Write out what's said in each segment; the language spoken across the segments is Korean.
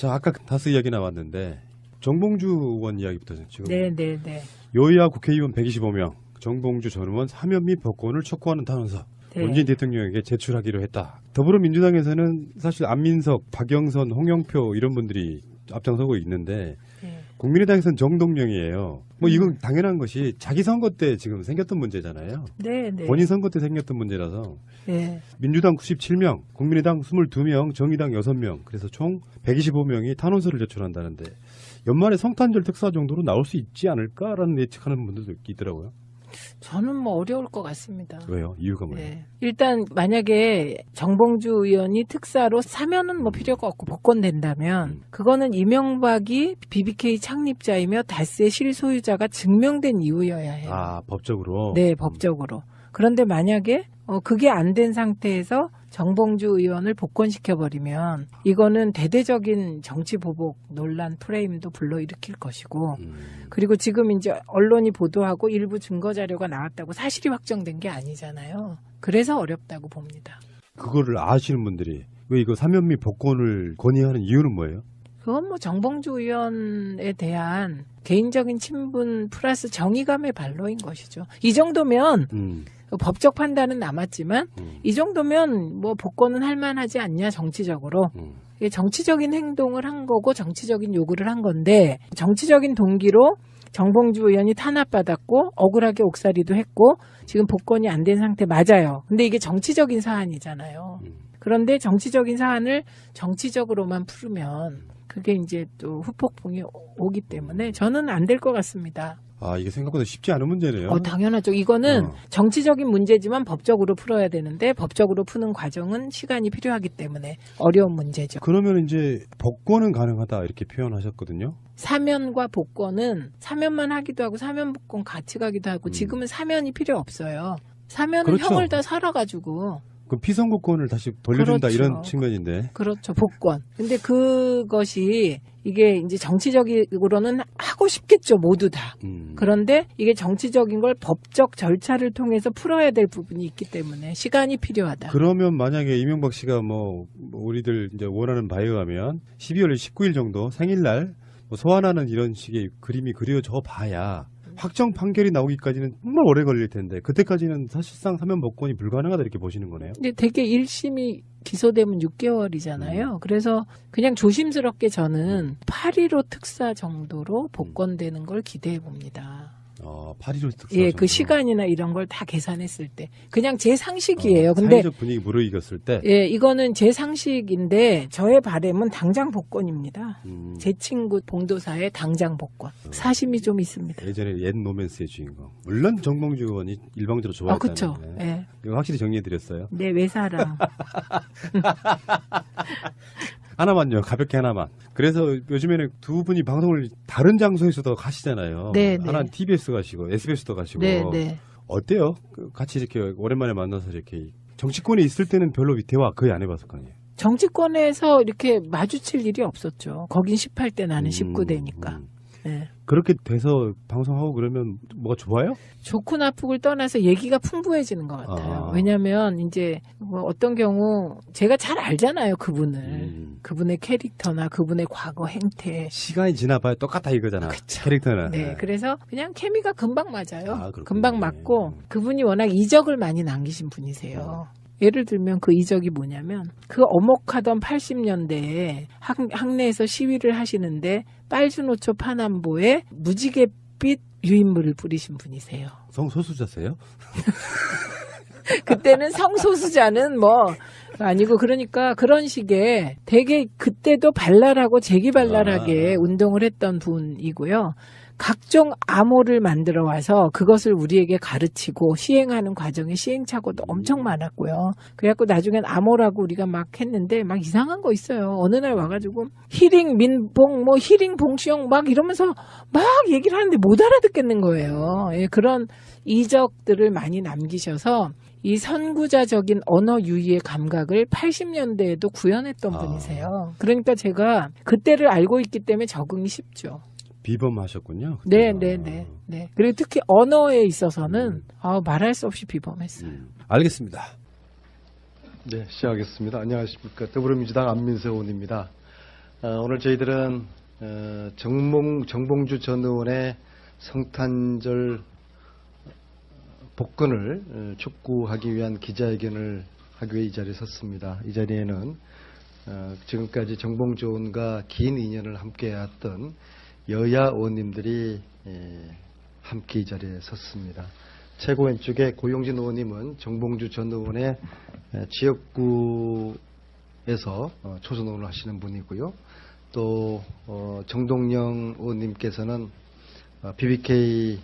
자, 아까 다스 이야기 나왔는데 정봉주 의원 이야기부터 지금 네, 네, 네. 여야 국회의원 125명, 정봉주 전 의원 사면 및 복권을 촉구하는 탄원서 네. 문재인 대통령에게 제출하기로 했다. 더불어민주당에서는 사실 안민석, 박영선, 홍영표 이런 분들이 앞장서고 있는데 네. 국민의당에서는 정동영이에요. 뭐 음. 이건 당연한 것이 자기 선거 때 지금 생겼던 문제잖아요. 네, 네. 본인 선거 때 생겼던 문제라서 네. 민주당 97명, 국민의당 22명, 정의당 6명, 그래서 총 125명이 탄원서를 제출한다는데 연말에 성탄절 특사 정도로 나올 수 있지 않을까라는 예측하는 분들도 있더라고요. 저는 뭐 어려울 것 같습니다. 왜요? 이유가 뭐예요? 네. 일단 만약에 정봉주 의원이 특사로 사면은 뭐 필요가 없고 복권된다면 음. 그거는 이명박이 BBK 창립자이며 다스의 실소유자가 증명된 이유여야 해요. 아, 법적으로? 네, 법적으로. 그런데 만약에 어, 그게 안 된 상태에서 정봉주 의원을 복권시켜 버리면 이거는 대대적인 정치 보복 논란 프레임도 불러일으킬 것이고 음, 그리고 지금 이제 언론이 보도하고 일부 증거 자료가 나왔다고 사실이 확정된 게 아니잖아요. 그래서 어렵다고 봅니다. 그거를 아시는 분들이 왜 이거 및 복권을 건의하는 이유는 뭐예요? 그건 뭐 정봉주 의원에 대한 개인적인 친분 플러스 정의감의 발로인 것이죠. 이 정도면 음, 법적 판단은 남았지만 음, 이 정도면 뭐 복권은 할 만하지 않냐 정치적으로 음. 이게 정치적인 행동을 한 거고 정치적인 요구를 한 건데 정치적인 동기로 정봉주 의원이 탄압받았고 억울하게 옥살이도 했고 지금 복권이 안 된 상태 맞아요. 근데 이게 정치적인 사안이잖아요. 음. 그런데 정치적인 사안을 정치적으로만 풀으면 그게 이제 또 후폭풍이 오- 오기 때문에 저는 안 될 것 같습니다. 아, 이게 생각보다 쉽지 않은 문제네요. 어, 당연하죠. 이거는 어. 정치적인 문제지만 법적으로 풀어야 되는데 법적으로 푸는 과정은 시간이 필요하기 때문에 어려운 문제죠. 그러면 이제 복권은 가능하다 이렇게 표현하셨거든요. 사면과 복권은 사면만 하기도 하고 사면 복권 같이 가기도 하고 음. 지금은 사면이 필요 없어요. 사면은 그렇죠. 형을 다 살아가지고 그럼 피선거권을 다시 돌려준다 그렇죠. 이런 측면인데. 그렇죠 복권. 근데 그것이 이게 이제 정치적으로는 하고 싶겠죠 모두 다. 음. 그런데 이게 정치적인 걸 법적 절차를 통해서 풀어야 될 부분이 있기 때문에 시간이 필요하다. 그러면 만약에 이명박 씨가 뭐, 뭐 우리들 이제 원하는 바에 의하면 12월 19일 정도 생일날 뭐 소환하는 이런 식의 그림이 그려져 봐야 확정 판결이 나오기까지는 정말 오래 걸릴 텐데 그때까지는 사실상 사면 복권이 불가능하다 이렇게 보시는 거네요. 근데 되게 1심이 기소되면 6개월이잖아요. 그래서 그냥 조심스럽게 저는 8.15 특사 정도로 복권되는 걸 기대해 봅니다. 어, 8.15 특사 예. 그 시간이나 이런 걸 다 계산했을 때. 그냥 제 상식이에요. 어, 근데 사회적 분위기 무르익었을 때 예, 이거는 제 상식인데 저의 바램은 당장 복권입니다. 음, 제 친구 봉도사의 당장 복권. 사심이 좀 있습니다. 예전에 옛 노맨스의 주인공. 물론 정봉주 의원이 일방적으로 아, 그쵸. 예. 이거 확실히 정리해 드렸어요. 내 외사랑. 하나만요, 가볍게 하나만. 그래서 요즘에는 두 분이 방송을 다른 장소에서도 가시잖아요. 네, 네. 하나는 TBS 가시고 SBS도 가시고. 네, 네. 어때요? 그 같이 이렇게 오랜만에 만나서 이렇게 정치권에 있을 때는 별로 대화 거의 안 해봤을 거 아니에요. 정치권에서 이렇게 마주칠 일이 없었죠. 거긴 18대 나는 음, 19대니까. 음. 네. 그렇게 돼서 방송하고 그러면 뭐가 좋아요? 좋고 나쁘고를 떠나서 얘기가 풍부해지는 것 같아요. 아. 왜냐하면 이제 뭐 어떤 경우 제가 잘 알잖아요 그분을 음. 그분의 캐릭터나 그분의 과거 행태. 시간이 지나봐야 똑같아 이거잖아. 그쵸. 캐릭터는. 네, 그래서 그냥 케미가 금방 맞아요. 아. 금방 맞고 그분이 워낙 이적을 많이 남기신 분이세요. 예를 들면 그 이적이 뭐냐면 그 어목하던 80년대에 학, 학내에서 시위를 하시는데 빨주노초 파남보에 무지갯빛 유인물을 뿌리신 분이세요. 성소수자세요? 그때는 성소수자는 뭐 아니고 그러니까 그런 식의 되게 그때도 발랄하고 재기발랄하게 아. 운동을 했던 분이고요. 각종 암호를 만들어 와서 그것을 우리에게 가르치고 시행하는 과정에 시행착오도 엄청 많았고요. 그래갖고 나중엔 암호라고 우리가 막 했는데 막 이상한 거 있어요. 어느 날 와가지고 히링 민봉 뭐 히링 봉시영 막 이러면서 막 얘기를 하는데 못 알아듣겠는 거예요. 예, 그런 이적들을 많이 남기셔서 이 선구자적인 언어 유희의 감각을 80년대에도 구현했던 아. 분이세요. 그러니까 제가 그때를 알고 있기 때문에 적응이 쉽죠. 비범하셨군요. 네. 네, 네, 네. 그리고 특히 언어에 있어서는 음. 아, 말할 수 없이 비범했어요. 음, 알겠습니다. 네, 시작하겠습니다. 안녕하십니까. 더불어민주당 안민석 의원입니다. 어, 오늘 저희들은 어, 정봉, 정봉주 전 의원의 성탄절 복권을 어, 촉구하기 위한 기자회견을 하기 위해 이 자리에 섰습니다. 이 자리에는 어, 지금까지 정봉주 의원과 긴 인연을 함께해왔던 여야 의원님들이 예, 함께 이 자리에 섰습니다. 최고 왼쪽에 고용진 의원님은 정봉주 전 의원의 에, 지역구에서 어, 초선 의원을 하시는 분이고요. 또 어, 정동영 의원님께서는 어, BBK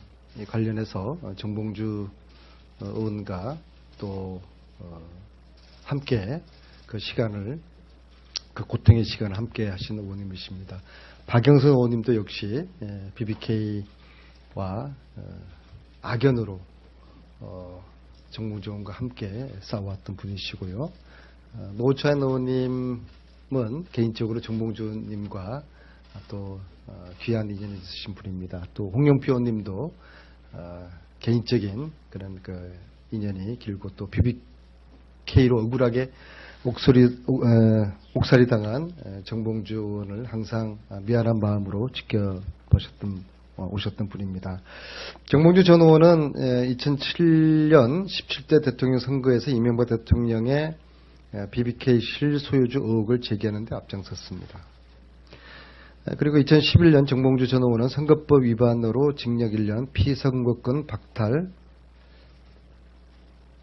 관련해서 어, 정봉주 어, 의원과 또 어, 함께 그 시간을 그 고통의 시간을 함께 하시는 의원님이십니다. 박영선 의원님도 역시 예, BBK와 어, 악연으로 어, 정봉주 의원과 함께 싸워왔던 분이시고요. 어, 노차현 의원님은 개인적으로 정봉주 의원님과 또 어, 귀한 인연이 있으신 분입니다. 또 홍영표 의원님도 어, 개인적인 그런 그 인연이 길고 또 BBK로 억울하게 옥소리, 옥살이 당한 에, 정봉주 의원을 항상 아, 미안한 마음으로 지켜보셨던 어, 오셨던 분입니다. 정봉주 전 의원은 2007년 17대 대통령 선거에서 이명박 대통령의 에, BBK 실소유주 의혹을 제기하는 데 앞장섰습니다. 에, 그리고 2011년 정봉주 전 의원은 선거법 위반으로 징역 1년, 피선거권 박탈,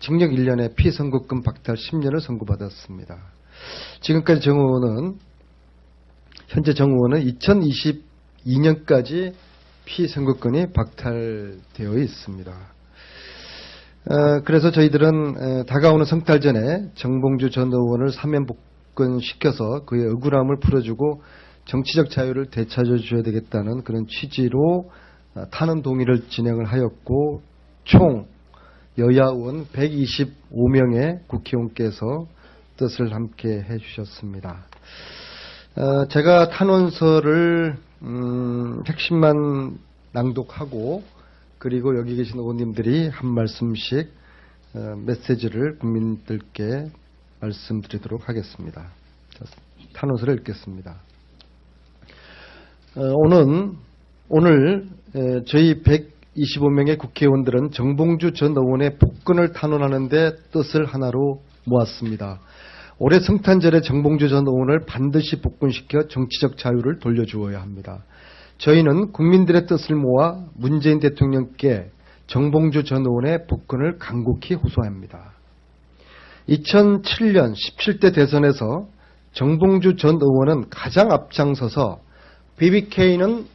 징역 1년에 피선거권 박탈 10년을 선고받았습니다. 지금까지 정 의원은 현재 정 의원은 2022년까지 피선거권이 박탈되어 있습니다. 어, 그래서 저희들은 에, 다가오는 성탈 전에 정봉주 전 의원을 사면 복권시켜서 그의 억울함을 풀어주고 정치적 자유를 되찾아 줘야 되겠다는 그런 취지로 어, 탄원 동의를 진행을 하였고 총 여야 의원 125명의 국회의원께서 뜻을 함께 해주셨습니다. 어, 제가 탄원서를 음, 핵심만 낭독하고 그리고 여기 계신 의원님들이 한 말씀씩 어, 메시지를 국민들께 말씀드리도록 하겠습니다. 자, 탄원서를 읽겠습니다. 어, 오늘 오늘 에, 저희 125명의 국회의원들은 정봉주 전 의원의 복권을 탄원하는데 뜻을 하나로 모았습니다. 올해 성탄절에 정봉주 전 의원을 반드시 복권시켜 정치적 자유를 돌려주어야 합니다. 저희는 국민들의 뜻을 모아 문재인 대통령께 정봉주 전 의원의 복권을 간곡히 호소합니다. 2007년 17대 대선에서 정봉주 전 의원은 가장 앞장서서 BBK는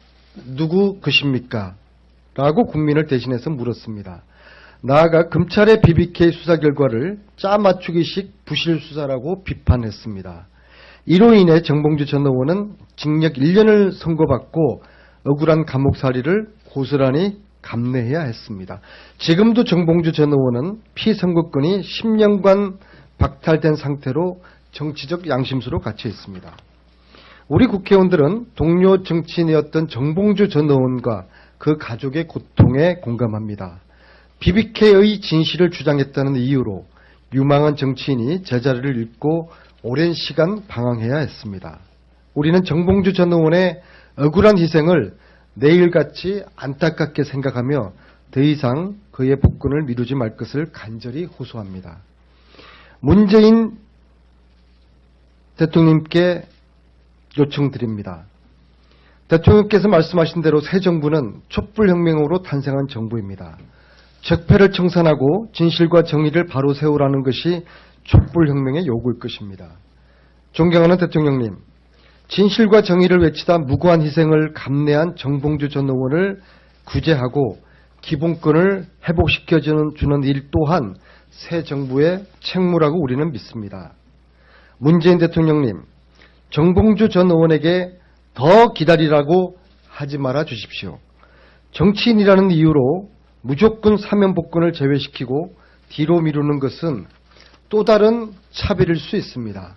누구 것입니까? 라고 국민을 대신해서 물었습니다. 나아가 검찰의 BBK 수사 결과를 짜맞추기식 부실 수사라고 비판했습니다. 이로 인해 정봉주 전 의원은 징역 1년을 선고받고 억울한 감옥살이를 고스란히 감내해야 했습니다. 지금도 정봉주 전 의원은 피선거권이 10년간 박탈된 상태로 정치적 양심수로 갇혀 있습니다. 우리 국회의원들은 동료 정치인이었던 정봉주 전 의원과 그 가족의 고통에 공감합니다. BBK의 진실을 주장했다는 이유로 유망한 정치인이 제자리를 잃고 오랜 시간 방황해야 했습니다. 우리는 정봉주 전 의원의 억울한 희생을 내일같이 안타깝게 생각하며 더 이상 그의 복권을 미루지 말 것을 간절히 호소합니다. 문재인 대통령께 요청드립니다. 대통령께서 말씀하신 대로 새 정부는 촛불혁명으로 탄생한 정부입니다. 적폐를 청산하고 진실과 정의를 바로 세우라는 것이 촛불혁명의 요구일 것입니다. 존경하는 대통령님, 진실과 정의를 외치다 무고한 희생을 감내한 정봉주 전 의원을 구제하고 기본권을 회복시켜주는 주는 일 또한 새 정부의 책무라고 우리는 믿습니다. 문재인 대통령님, 정봉주 전 의원에게 더 기다리라고 하지 말아 주십시오. 정치인이라는 이유로 무조건 사면 복권을 제외시키고 뒤로 미루는 것은 또 다른 차별일 수 있습니다.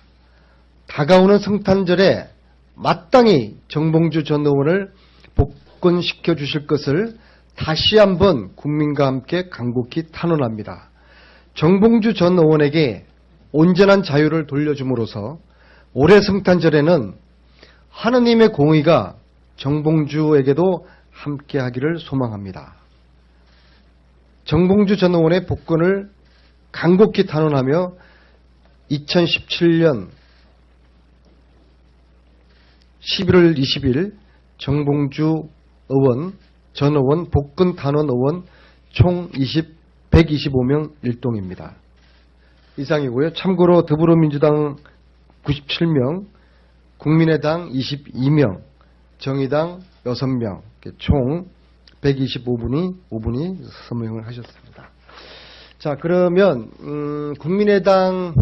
다가오는 성탄절에 마땅히 정봉주 전 의원을 복권시켜 주실 것을 다시 한번 국민과 함께 간곡히 탄원합니다. 정봉주 전 의원에게 온전한 자유를 돌려줌으로써 올해 성탄절에는 하느님의 공의가 정봉주에게도 함께 하기를 소망합니다. 정봉주 전 의원의 복권을 간곡히 탄원하며 2017년 11월 20일 정봉주 의원, 전 의원, 복근 단원 의원 총 20, 125명 일동입니다. 이상이고요. 참고로 더불어민주당 97명, 국민의당 22명, 정의당 6명, 총 125분이 5분이 서명을 하셨습니다. 자, 그러면 음, 국민의당을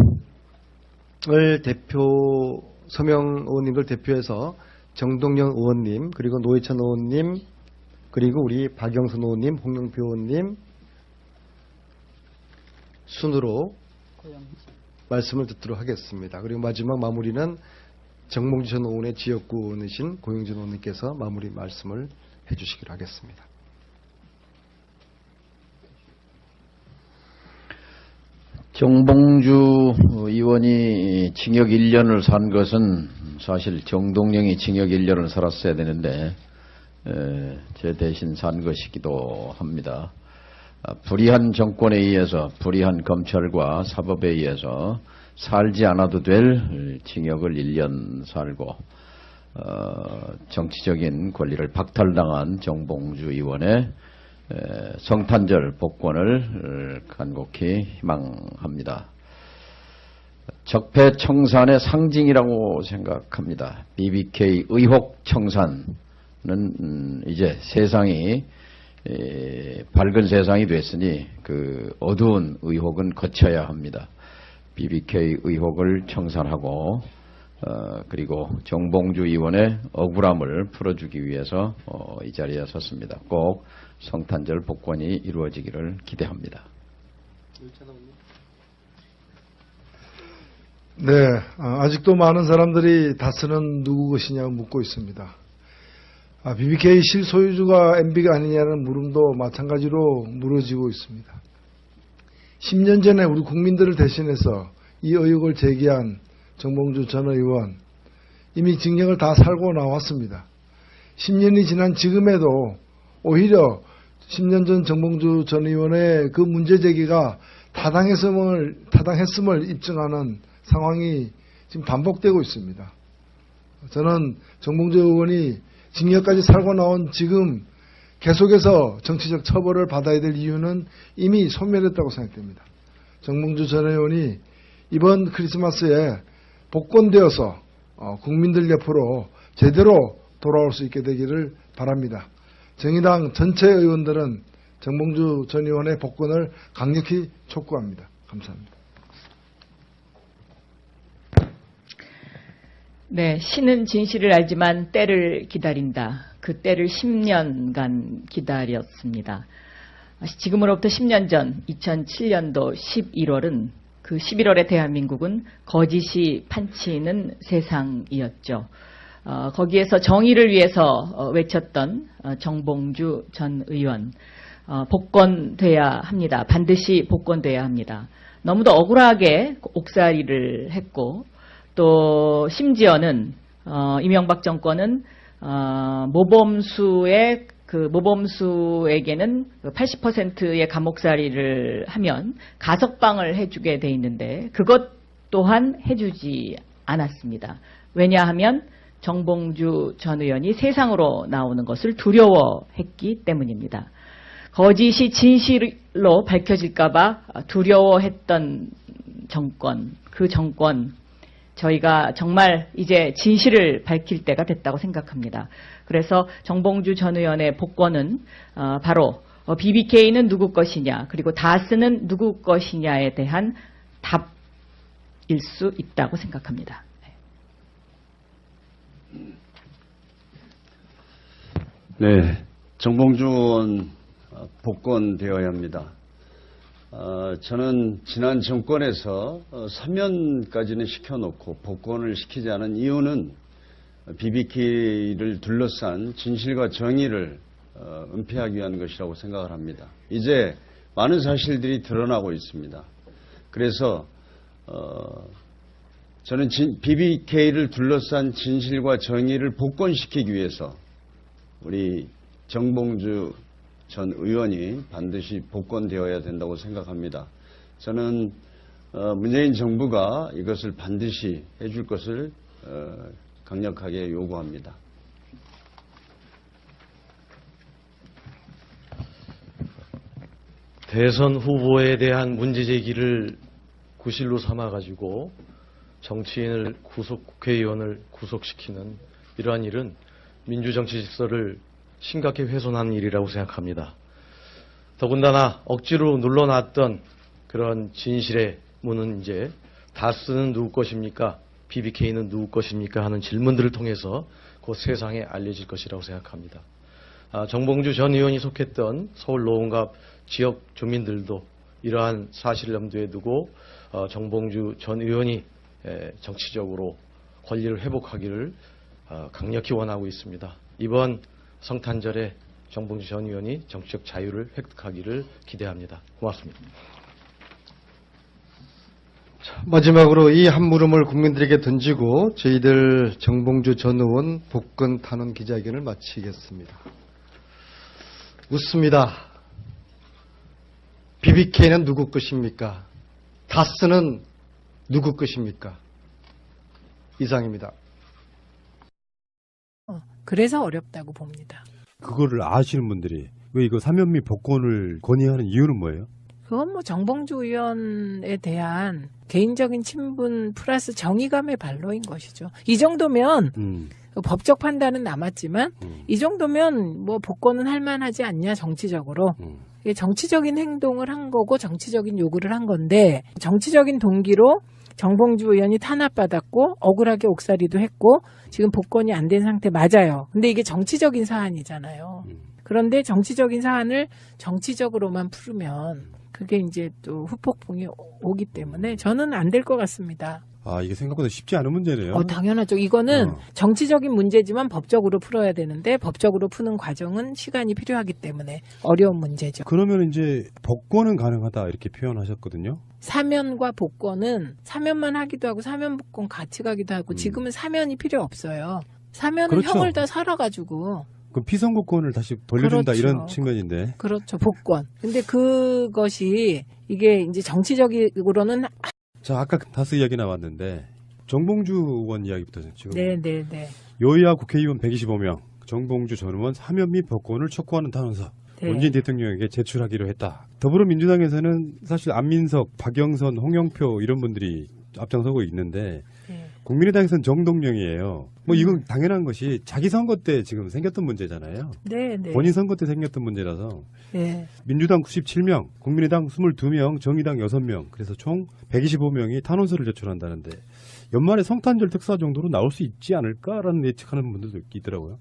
대표 서명 의원님들 대표해서 정동영 의원님 그리고 노회찬 의원님 그리고 우리 박영선 의원님, 홍영표 의원님 순으로 말씀을 듣도록 하겠습니다. 그리고 마지막 마무리는 정몽주 전 의원의 지역구 의원이신 고영진 의원님께서 마무리 말씀을 해주시기로 하겠습니다. 정봉주 의원이 징역 1년을 산 것은 사실 정동영이 징역 1년을 살았어야 되는데 에, 제 대신 산 것이기도 합니다. 아, 불의한 정권에 의해서 불의한 검찰과 사법에 의해서 살지 않아도 될 징역을 1년 살고 어, 정치적인 권리를 박탈당한 정봉주 의원의 에, 성탄절 복권을 간곡히 희망합니다. 적폐 청산의 상징이라고 생각합니다. BBK 의혹 청산은 음, 이제 세상이 에, 밝은 세상이 됐으니 그 어두운 의혹은 거쳐야 합니다. BBK 의혹을 청산하고 어, 그리고 정봉주 의원의 억울함을 풀어주기 위해서 어, 이 자리에 섰습니다. 꼭 성탄절 복권이 이루어지기를 기대합니다. 네, 아, 아직도 많은 사람들이 다스는 누구 것이냐고 묻고 있습니다. 아, BBK 실소유주가 MB가 아니냐는 물음도 마찬가지로 물어지고 있습니다. 10년 전에 우리 국민들을 대신해서 이 의혹을 제기한 정봉주 전 의원 이미 징역을 다 살고 나왔습니다. 10년이 지난 지금에도 오히려 10년 전 정봉주 전 의원의 그 문제 제기가 타당했음을, 타당했음을 입증하는 상황이 지금 반복되고 있습니다. 저는 정봉주 의원이 징역까지 살고 나온 지금 계속해서 정치적 처벌을 받아야 될 이유는 이미 소멸했다고 생각됩니다. 정봉주 전 의원이 이번 크리스마스에 복권되어서 어, 국민들 옆으로 제대로 돌아올 수 있게 되기를 바랍니다. 정의당 전체 의원들은 정봉주 전 의원의 복권을 강력히 촉구합니다. 감사합니다. 네, 신은 진실을 알지만 때를 기다린다. 그 때를 10년간 기다렸습니다. 지금으로부터 10년 전 2007년도 11월은 그 11월에 대한민국은 거짓이 판치는 세상이었죠. 어, 거기에서 정의를 위해서 어, 외쳤던 어, 정봉주 전 의원 어, 복권돼야 합니다. 반드시 복권돼야 합니다. 너무도 억울하게 옥살이를 했고 또 심지어는 어, 이명박 정권은 어, 모범수의 그 모범수에게는 80%의 감옥살이를 하면 가석방을 해주게 돼 있는데 그것 또한 해주지 않았습니다. 왜냐하면 정봉주 전 의원이 세상으로 나오는 것을 두려워했기 때문입니다. 거짓이 진실로 밝혀질까봐 두려워했던 정권, 그 정권, 저희가 정말 이제 진실을 밝힐 때가 됐다고 생각합니다. 그래서 정봉주 전 의원의 복권은 어, 바로 BBK는 누구 것이냐, 그리고 다스는 누구 것이냐에 대한 답일 수 있다고 생각합니다. 네, 정봉주 의원 어, 복권되어야 합니다. 어, 저는 지난 정권에서 어, 사면까지는 시켜놓고 복권을 시키지 않은 이유는 BBK를 둘러싼 진실과 정의를 어, 은폐하기 위한 것이라고 생각을 합니다. 이제 많은 사실들이 드러나고 있습니다. 그래서 어, 저는 BBK를 둘러싼 진실과 정의를 복권시키기 위해서 우리 정봉주 전 의원이 반드시 복권되어야 된다고 생각합니다. 저는 어, 문재인 정부가 이것을 반드시 해줄 것을 어, 강력하게 요구합니다. 대선 후보에 대한 문제 제기를 구실로 삼아가지고 정치인을 구속, 국회의원을 구속시키는 이러한 일은 민주정치 질서를 심각히 훼손하는 일이라고 생각합니다. 더군다나 억지로 눌러놨던 그런 진실의 문은 이제 다스는 누구 것입니까? BBK는 누구 것입니까? 하는 질문들을 통해서 곧 세상에 알려질 것이라고 생각합니다. 아, 정봉주 전 의원이 속했던 서울 노원갑 지역 주민들도 이러한 사실을 염두에 두고 어, 정봉주 전 의원이 에, 정치적으로 권리를 회복하기를 어, 강력히 원하고 있습니다. 이번 성탄절에 정봉주 전 의원이 정치적 자유를 획득하기를 기대합니다. 고맙습니다. 마지막으로 이 한 물음을 국민들에게 던지고 저희들 정봉주 전 의원 복권 탄원 기자회견을 마치겠습니다. 묻습니다. BBK는 누구 것입니까? 다스는 누구 것입니까? 이상입니다. 어, 그래서 어렵다고 봅니다. 그거를 아시는 분들이 왜 이거 사면미 복권을 건의하는 이유는 뭐예요? 그건 뭐 정봉주 의원에 대한 개인적인 친분 플러스 정의감의 발로인 것이죠. 이 정도면 음, 법적 판단은 남았지만 음, 이 정도면 뭐 복권은 할 만하지 않냐 정치적으로 음. 정치적인 행동을 한 거고 정치적인 요구를 한 건데 정치적인 동기로 정봉주 의원이 탄압받았고 억울하게 옥살이도 했고 지금 복권이 안 된 상태 맞아요. 근데 이게 정치적인 사안이잖아요. 음. 그런데 정치적인 사안을 정치적으로만 풀으면 그게 이제 또 후폭풍이 오- 오기 때문에 저는 안 될 것 같습니다. 아 이게 생각보다 쉽지 않은 문제네요. 어, 당연하죠. 이거는 어. 정치적인 문제지만 법적으로 풀어야 되는데 법적으로 푸는 과정은 시간이 필요하기 때문에 어려운 문제죠. 그러면 이제 복권은 가능하다 이렇게 표현하셨거든요. 사면과 복권은 사면만 하기도 하고 사면 복권 같이 가기도 하고 음. 지금은 사면이 필요 없어요. 사면은 그렇죠. 형을 다 살아가지고 그럼 피선거권을 다시 돌려준다 그렇죠. 이런 측면인데 그렇죠 복권. 근데 그것이 이게 이제 정치적으로는 자 아까 다스 이야기 나왔는데 정봉주 의원 이야기부터 지금 네네네 여야 국회의원 125명 정봉주 전 의원 사면 및 복권을 촉구하는 탄원서 네. 문재인 대통령에게 제출하기로 했다. 더불어민주당에서는 사실 안민석, 박영선, 홍영표 이런 분들이 앞장서고 있는데 네. 국민의당에서는 정동영이에요. 뭐 이건 당연한 것이 자기 선거 때 지금 생겼던 문제잖아요. 네 네 본인 선거 때 생겼던 문제라서 네. 민주당 97명, 국민의당 22명, 정의당 6명, 그래서 총 125명이 탄원서를 제출한다는데 연말에 성탄절 특사 정도로 나올 수 있지 않을까라는 예측하는 분들도 있더라고요.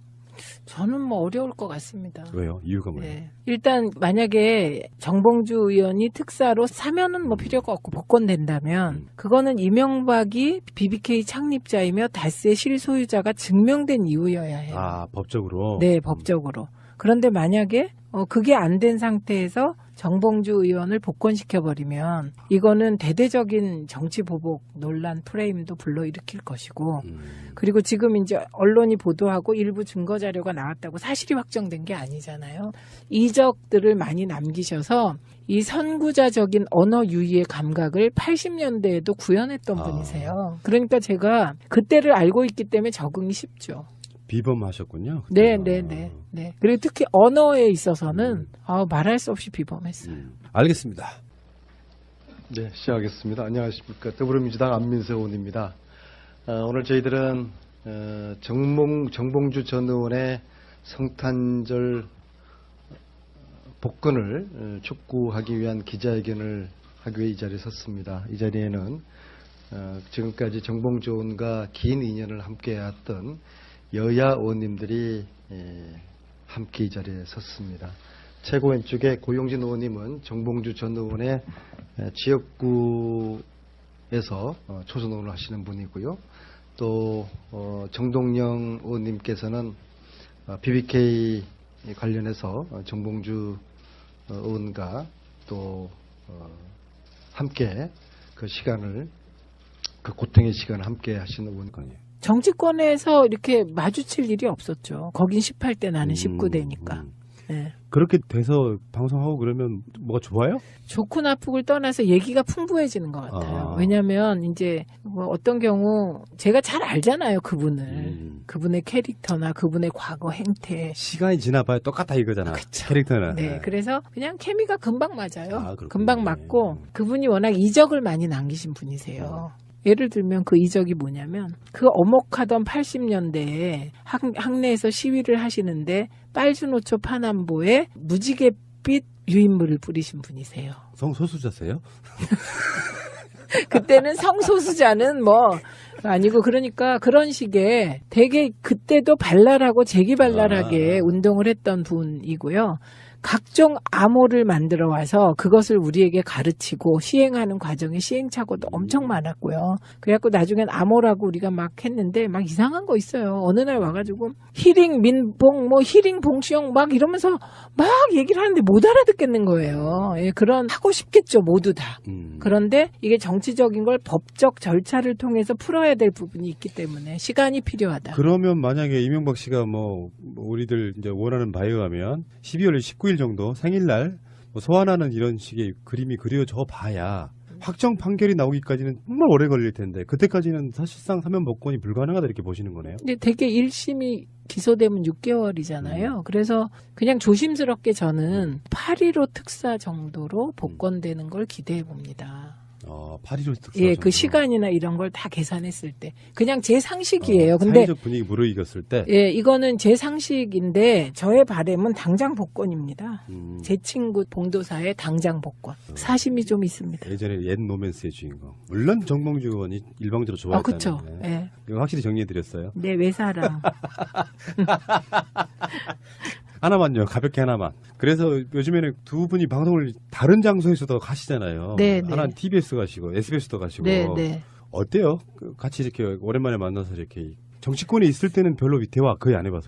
저는 뭐 어려울 것 같습니다. 왜요? 이유가 뭐예요? 네. 일단 만약에 정봉주 의원이 특사로 사면은 뭐 필요가 없고 복권된다면 음. 그거는 이명박이 BBK 창립자이며 다스의 실소유자가 증명된 이유여야 해요. 아 법적으로. 네, 법적으로. 그런데 만약에 어, 그게 안 된 상태에서 정봉주 의원을 복권시켜 버리면 이거는 대대적인 정치 보복 논란 프레임도 불러일으킬 것이고 음, 그리고 지금 이제 언론이 보도하고 일부 증거 자료가 나왔다고 사실이 확정된 게 아니잖아요. 이적들을 많이 남기셔서 이 선구자적인 언어 유희의 감각을 80년대에도 구현했던 아. 분이세요. 그러니까 제가 그때를 알고 있기 때문에 적응이 쉽죠. 비범하셨군요. 네. 네, 네, 네. 그리고 특히 언어에 있어서는 음. 아, 말할 수 없이 비범했어요. 음, 알겠습니다. 네, 시작하겠습니다. 안녕하십니까. 더불어민주당 안민석 의원입니다. 어, 오늘 저희들은 어, 정봉, 정봉주 전 의원의 성탄절 복권을 어, 촉구하기 위한 기자회견을 하기 위해 이 자리에 섰습니다. 이 자리에는 어, 지금까지 정봉주 의원과 긴 인연을 함께해왔던 여야 의원님들이 예, 함께 이 자리에 섰습니다. 최고 왼쪽에 고용진 의원님은 정봉주 전 의원의 에, 지역구에서 어, 초선 의원을 하시는 분이고요. 또 어, 정동영 의원님께서는 어, BBK 관련해서 어, 정봉주 어, 의원과 또 어, 함께 그 시간을 그 고통의 시간을 함께 하시는 분. 그러니까요. 정치권에서 이렇게 마주칠 일이 없었죠. 거긴 18대 나는 음, 19대니까. 음. 네. 그렇게 돼서 방송하고 그러면 뭐가 좋아요? 좋고 나쁘고를 떠나서 얘기가 풍부해지는 것 같아요. 아. 왜냐하면 이제 뭐 어떤 경우 제가 잘 알잖아요 그분을 음. 그분의 캐릭터나 그분의 과거 행태. 시간이 지나봐야 똑같아 이거잖아. 그쵸. 캐릭터는. 네, 그래서 그냥 케미가 금방 맞아요. 아. 금방 맞고 그분이 워낙 이적을 많이 남기신 분이세요. 예를 들면 그 이적이 뭐냐면 그 어목하던 80년대에 학, 학내에서 시위를 하시는데 빨주노초 파남보에 무지갯빛 유인물을 뿌리신 분이세요. 성소수자세요? 그때는 성소수자는 뭐 아니고 그러니까 그런 식의 되게 그때도 발랄하고 재기발랄하게 아. 운동을 했던 분이고요. 각종 암호를 만들어 와서 그것을 우리에게 가르치고 시행하는 과정에 시행착오도 엄청 많았고요. 그래갖고 나중엔 암호라고 우리가 막 했는데 막 이상한 거 있어요. 어느 날 와가지고 히링 민봉 뭐 히링 봉시영 막 이러면서 막 얘기를 하는데 못 알아듣겠는 거예요. 예, 그런 하고 싶겠죠 모두 다. 음. 그런데 이게 정치적인 걸 법적 절차를 통해서 풀어야 될 부분이 있기 때문에 시간이 필요하다. 그러면 만약에 이명박 씨가 뭐, 뭐 우리들 이제 원하는 바에 가면 12월 19일 정도 생일날 뭐 소환하는 이런 식의 그림이 그려져 봐야 확정 판결이 나오기까지는 정말 오래 걸릴 텐데 그때까지는 사실상 사면 복권이 불가능하다 이렇게 보시는 거네요. 근데 되게 1심이 기소되면 6개월이잖아요. 그래서 그냥 조심스럽게 저는 8.15 특사 정도로 복권되는 걸 기대해 봅니다. 어, 파리로. 예. 그 시간이나 이런 걸 다 계산했을 때. 그냥 제 상식이에요. 어, 근데 사회적 분위기 무르익었을 때. 예, 이거는 제 상식인데 저의 바램은 당장 복권입니다. 음, 제 친구 봉도사의 당장 복권. 사심이 좀 있습니다. 예전에 옛 로맨스의 주인공. 물론 정봉주 의원이 일방적으로 아, 좋아했다는. 그쵸. 네. 예. 확실히 정리해 드렸어요. 내 외사랑. 하나만요, 가볍게 하나만. 그래서 요즘에는 두 분이 방송을 다른 장소에서도 가시잖아요. 네, 네. 하나는 TBS 가시고 SBS도 가시고. 네, 네. 어때요? 그 같이 이렇게 오랜만에 만나서 이렇게 정치권에 있을 때는 별로 대화 거의 안 해봐서.